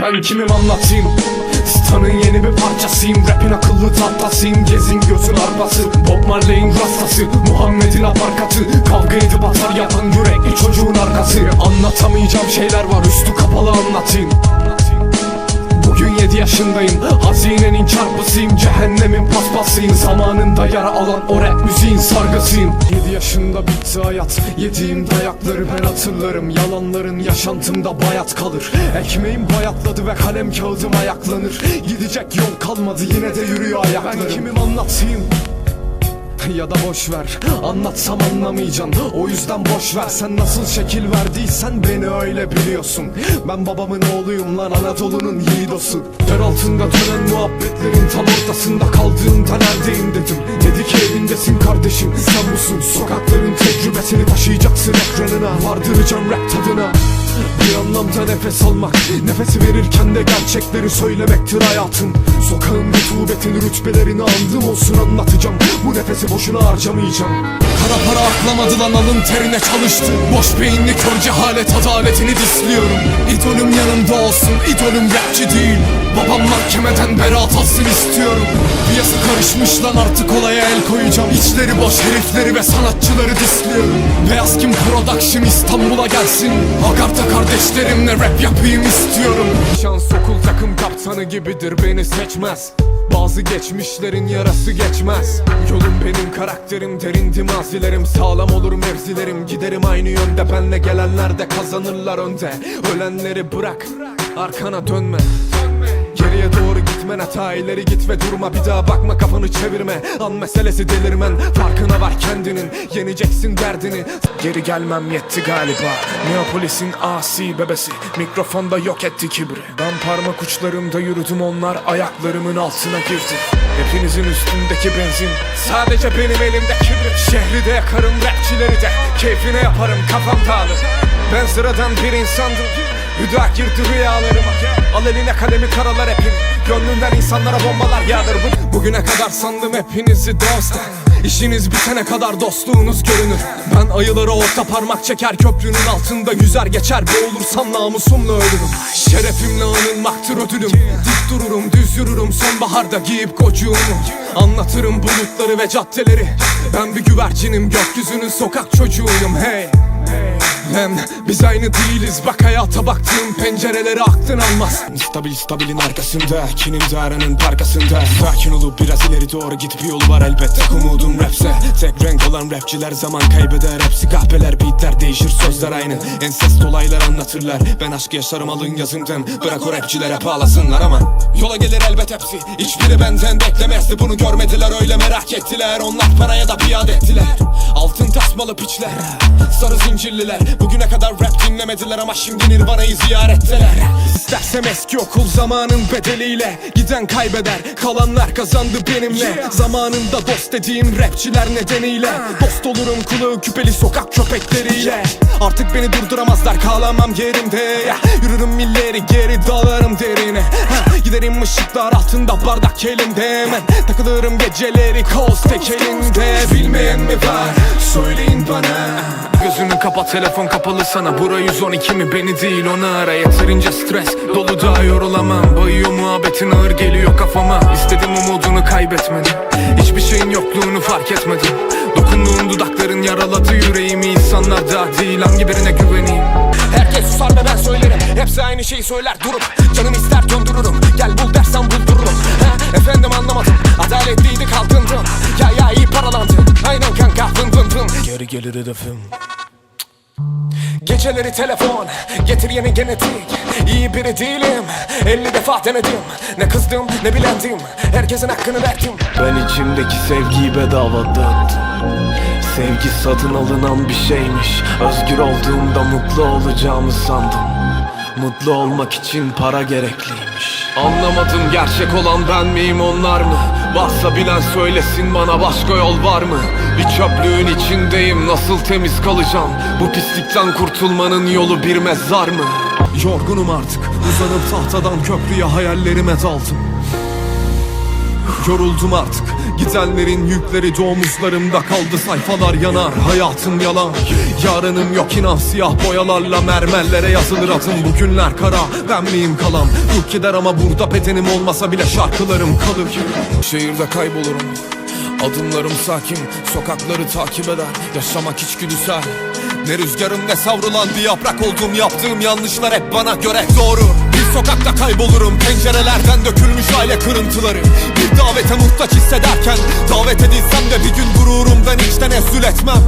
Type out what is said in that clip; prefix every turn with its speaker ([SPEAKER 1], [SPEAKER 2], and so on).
[SPEAKER 1] Ben kimim anlatayım? Stan'ın yeni bir parçasıyım. Rapin akıllı tahtasıyım. Gezin gözün arpası. Bob Marley'in rastası. Muhammed'in aparkatı. Kavga edip atar yapan yürekli çocuğun arkası. Anlatamayacağım şeyler var. Üstü kapalı anlatayım Bugün 7 yaşındayım Hazinenin çarpısıyım Cehennemin paspasıyım. Zamanında yara alan o rap müziğin sargısıyım. 7 yaşında bitti hayat Yediğim dayakları ben hatırlarım. Yalanların yaşantımda bayat kalır. Ekmeğim bayatladı ve kalem kağıdım ayaklanır. Gidecek yol kalmadı yine de yürüyor ayaklarım. Ben kimim anlatayım ya da boş ver. Anlatsam anlamayacaksın. O yüzden boş ver. Sen nasıl şekil verdiysen beni öyle biliyorsun. Ben babamın oğluyum lan Anadolu'nun yiğidosu. Yer altında dönen muhabbetlerin tam ortasında kaldığımda neredeyim dedim nefes almak Nefesi verirken de gerçekleri söylemektir hayatım. Sokağın rutubetin rütbelerini andım olsun anlatacağım. Bu nefesi boşuna harcamayacağım. Kara para aklamadı lan alın terine çalıştı. Boş beyinli kör cehalet adaletini disliyorum. İdolüm yanımda olsun idolüm rapçi değil. Babam mahkemeden beraat alsın istiyorum. Piyasa karışmış lan artık olaya el koyacağım İçleri boş herifleri ve sanatçıları disliyorum Beyaz Kim Production İstanbul'a gelsin. Agartha kardeşlerimle rap yapayım istiyorum. Şans okul takım kaptanı gibidir beni seçmez. Bazı geçmişlerin yarası geçmez. Yolum benim karakterim derindim mazilerim Sağlam olur mevzilerim Giderim. Aynı yönde benle gelenler de kazanırlar önde. Ölenleri bırak arkana dönme Geriye doğru gitmen hata ileri git ve durma. Bir daha bakma kafanı çevirme. An meselesi delirmen. Farkına var kendinin. Yeneceksin derdini. Geri gelmem yetti galiba. Neapolis'in asi bebesi. Mikrofonda yok etti kibri. Ben parmak uçlarımda yürüdüm onlar Ayaklarımın altına girdi. Hepinizin üstündeki benzin. Sadece benim elimde kibrit Şehri de yakarım rapçileri de. Keyfine yaparım kafam dağılır. Ben sıradan bir insandım. Hüda girdi rüyalarıma Al eline kalemi karalar hepin. Gönlünden insanlara bombalar yağdır. Bu- Bugüne kadar sandım hepinizi dost. İşiniz bitene kadar dostluğunuz görünür. Ben ayılara orta parmak çeker köprünün altında Yüzer geçer. Boğulursam namusumla ölürüm. Şerefimle anılmaktır ödülüm. Dik dururum düz yürürüm. Sonbaharda giyip kocuğumu Anlatırım bulutları ve caddeleri. Ben bir güvercinim gökyüzünün sokak çocuğuyum. Hey hem biz aynı değiliz. Bak hayata baktığım pencereleri aklın almaz.
[SPEAKER 2] Stabil stabilin arkasında Kinim daranın parkasında. Sakin olup biraz ileri doğru git bir yol var elbet. Tek umudum rapse. Tek renk olan rapçiler zaman kaybeder. Hepsi kahpeler beatler değişir sözler aynı. Ensest olaylar anlatırlar. Ben aşk yaşarım alın yazımdan Bırak o rapçilere bağlasınlar ama. Yola gelir elbet hepsi. Hiçbiri benden beklemezdi. Bunu görmediler öyle merak ettiler. Onlar paraya da biat ettiler. Altın tasmalı piçler Sarı zincirliler Bugüne kadar rap dinlemediler ama şimdi Nirvana'yı ziyaretteler İstersem eski okul zamanın bedeliyle Giden kaybeder. Kalanlar kazandı benimle. Zamanında dost dediğim rapçiler nedeniyle. Dost olurum kulağı küpeli sokak köpekleriyle. Artık beni durduramazlar kalamam yerimde. Yürürüm milleri geri dalarım derine. Giderim ışıklar altında bardak elimde. Hemen takılırım geceleri koz tek elinde Bilmeyen mi var? Söyleyin bana.
[SPEAKER 1] Gözünü kapat telefon kapalı sana Bura 112 mi? Beni değil onu ara. Yeterince stres. Dolu daha yorulamam. Bayıyor muhabbetin ağır geliyor kafama. İstedim umudunu kaybetmedim. Hiçbir şeyin yokluğunu fark etmedim. Dokunduğun dudakların yaraladı yüreğimi. İnsanlar da değil Hangi birine güveneyim?
[SPEAKER 2] Herkes susar ve ben söylerim. Hepsi aynı şeyi söyler durup Canım ister döndürürüm Gel bul dersen buldururum. Ha, Efendim anlamadım. Adaletliydi kalkındım Ya ya iyi paralandı Aynen kanka fın fın fın Geri gelir hedefim Geceleri telefon Getir yeni genetik. İyi biri değilim 50 defa denedim. Ne kızdım ne bilendim Herkesin hakkını verdim.
[SPEAKER 3] Ben içimdeki sevgiyi bedava dağıttım. Sevgi satın alınan bir şeymiş. Özgür olduğumda mutlu olacağımı sandım. Mutlu olmak için para gerekliymiş. Anlamadım gerçek olan ben miyim onlar mı? Varsa bilen söylesin bana başka yol var mı? Bir çöplüğün içindeyim nasıl temiz kalacağım? Bu pislikten kurtulmanın yolu bir mezar mı?
[SPEAKER 1] Yorgunum artık Uzanıp tahtadan köprüye hayallerime daldım
[SPEAKER 4] Yoruldum artık. Gidenlerin yükleri de kaldı. Sayfalar yanar hayatım yalan. Yarınım yok inan siyah boyalarla mermerlere yazılır adım Bugünler kara ben miyim kalam Ruh gider ama burada petenim olmasa bile şarkılarım kalır.
[SPEAKER 2] Şehirde kaybolurum. Adımlarım sakin Sokakları takip eder. Yaşamak içgüdüsel
[SPEAKER 4] Ne rüzgarım ne savrulan bir yaprak oldum. Yaptığım yanlışlar hep bana göre doğru sokakta kaybolurum. Pencerelerden dökülmüş aile kırıntıları. Bir davete muhtaç hissederken Davet edilsem de bir gün gururumdan hiç tenezzül etmem